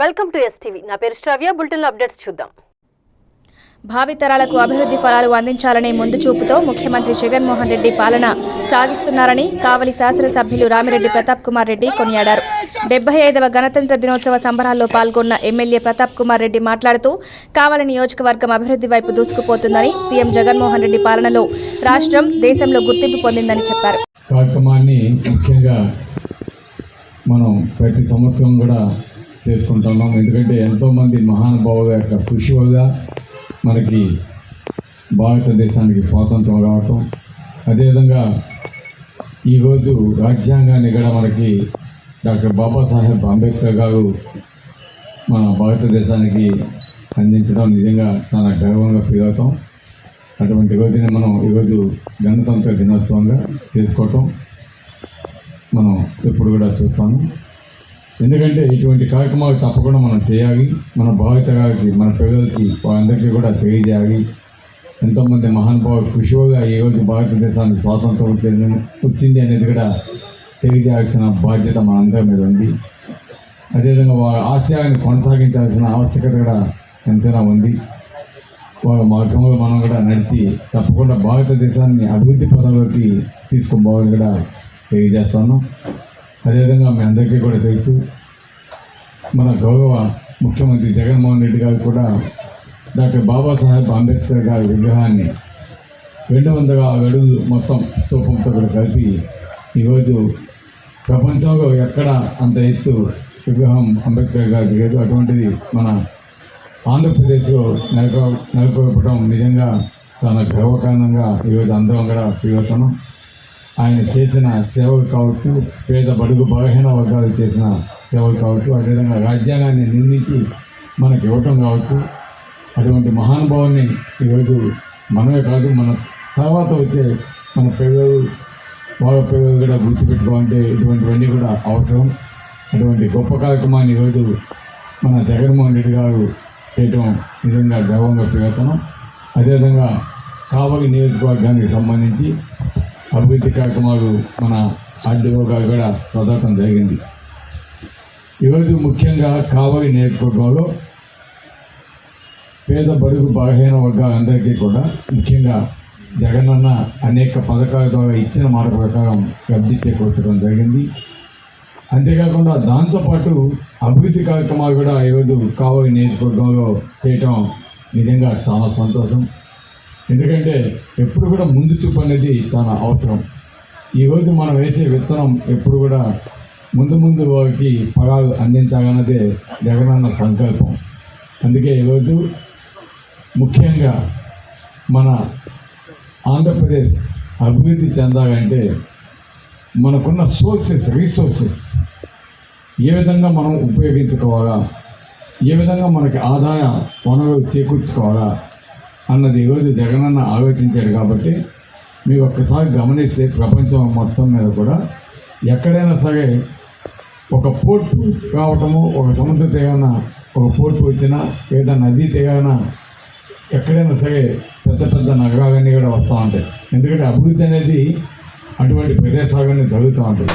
Welcome to STV నా పేరు శ్రావ్య. బులెటిన్లో అప్డేట్స్ చూద్దాం. భావితరాలకు అభివృద్ధి ఫలాలు అందించాలనే ముందు చూపుతో ముఖ్యమంత్రి జగన్మోహన్ రెడ్డి పాలన సాగిస్తున్నారని కావలి శాసనసభ్యులు రామిరెడ్డి ప్రతాప్ కుమార్ రెడ్డి కొనియాడారు. డెబ్బై ఐదవ గణతంత్ర దినోత్సవ సంబరాల్లో పాల్గొన్న ఎమ్మెల్యే ప్రతాప్ కుమార్ రెడ్డి మాట్లాడుతూ కావలి నియోజకవర్గం అభివృద్ధి వైపు దూసుకుపోతుందని సీఎం జగన్మోహన్ రెడ్డి పాలనలో రాష్ట్రం దేశంలో గుర్తింపు పొందిందని చెప్పారు. కార్యక్రమాన్ని ముఖ్యంగా మనం ప్రతి సంవత్సరం కూడా చేసుకుంటున్నాం. ఎందుకంటే ఎంతోమంది మహానుభావుల యొక్క కృషి వల్ల మనకి భారతదేశానికి స్వాతంత్రం కావటం అదేవిధంగా ఈరోజు రాజ్యాంగాన్ని కూడా మనకి డాక్టర్ బాబాసాహెబ్ అంబేద్కర్ గారు మన భారతదేశానికి అందించడం నిజంగా చాలా గర్వంగా ఫీల్ అవుతాం. అటువంటి రోజుని మనం ఈరోజు గణతంత్ర దినోత్సవంగా చేసుకోవటం మనం ఎప్పుడు కూడా చూస్తాము. ఎందుకంటే ఇటువంటి కార్యక్రమాలు తప్పకుండా మనం చేయాలి. మన భావితరాలకి మన పిల్లలకి వాళ్ళందరికీ కూడా తెలియజేయాలి. ఎంతోమంది మహానుభావులు కృషిగా ఈరోజు భారతదేశానికి స్వాతంత్రం వచ్చింది వచ్చింది అనేది కూడా తెలియజేయాల్సిన బాధ్యత మనందరి మీద ఉంది. అదేవిధంగా వారి ఆశయాన్ని కొనసాగించాల్సిన ఆవశ్యకత కూడా ఎంతైనా ఉంది. వారి మార్గంలో మనం కూడా నడిచి తప్పకుండా భారతదేశాన్ని అభివృద్ధి పదంలోకి తీసుకుపోవాలని కూడా తెలియజేస్తాను అదేవిధంగా మీ అందరికీ కూడా తెలుసు మన గౌరవ ముఖ్యమంత్రి జగన్మోహన్ రెడ్డి గారు కూడా డాక్టర్ బాబాసాహెబ్ అంబేద్కర్ గారి విగ్రహాన్ని రెండు వందల అడుగులు మొత్తం స్తూపంతో కూడా కలిపి ఈరోజు ప్రపంచంలో ఎక్కడ అంత ఎత్తు విగ్రహం అంబేద్కర్ గారి లేదు. అటువంటిది మన ఆంధ్రప్రదేశ్లో నెలకొ నెలకొల్పడం నిజంగా చాలా గర్వకారణంగా ఈరోజు అందరం కూడా ఫీల్ అవుతున్నాం ఆయన చేసిన సేవకు కావచ్చు పేద బడుగు బలహీన వర్గాలు చేసిన సేవలు కావచ్చు అదేవిధంగా రాజ్యాంగాన్ని నిర్మించి మనకి ఇవ్వటం కావచ్చు అటువంటి మహానుభావుని ఈరోజు మనమే కాదు మన తర్వాత వచ్చే మన పిల్లలు వాళ్ళ పిల్లలు కూడా గుర్తుపెట్టుకోవాలంటే ఇటువంటివన్నీ కూడా అవసరం. అటువంటి గొప్ప కార్యక్రమాన్ని ఈరోజు మన జగన్మోహన్ రెడ్డి గారు చేయటం నిజంగా గర్వంగా ఫీల్ అదేవిధంగా కావలి నియోజకవర్గానికి సంబంధించి అభివృద్ధి కార్యక్రమాలు మన ఆర్డీఓ కూడా చదవటం జరిగింది. ఈరోజు ముఖ్యంగా కావలి నియోజకవర్గంలో పేద బడుగు బలహీన వర్గాలందరికీ కూడా ముఖ్యంగా జగనన్న అనేక పథకాల ద్వారా ఇచ్చిన మాట ప్రకారం లబ్ధి చేకూర్చడం జరిగింది. అంతేకాకుండా దాంతోపాటు అభివృద్ధి కార్యక్రమాలు కూడా ఈరోజు కావలి నియోజకవర్గంలో చేయటం నిజంగా చాలా సంతోషం. ఎందుకంటే ఎప్పుడు కూడా ముందు చూపు అనేది చాలా అవసరం. ఈరోజు మనం వేసే విత్తనం ఎప్పుడు కూడా ముందు ముందు వారికి ఫలాలు అందించాలన్నదే జగనన్న సంకల్పం. అందుకే ఈరోజు ముఖ్యంగా మన ఆంధ్రప్రదేశ్ అభివృద్ధి చెందాలంటే మనకున్న సోర్సెస్ రీసోర్సెస్ ఏ విధంగా మనం ఉపయోగించుకోవాలా? ఏ విధంగా మనకి ఆదాయ వనరులు చేకూర్చుకోవాలా? అన్నది ఈరోజు జగనన్న ఆలోచించాడు కాబట్టి మీరు ఒక్కసారి గమనిస్తే ప్రపంచం మొత్తం మీద కూడా ఎక్కడైనా సరే ఒక పోర్టు కావటము ఒక సముద్ర తెగన ఒక పోర్టు వచ్చినా లేదా నదీ తెగన ఎక్కడైనా సరే పెద్ద పెద్ద నగరాలన్నీ కూడా వస్తూ ఉంటాయి. ఎందుకంటే అభివృద్ధి అనేది అటువంటి ప్రదేశాలన్నీ జరుగుతూ ఉంటుంది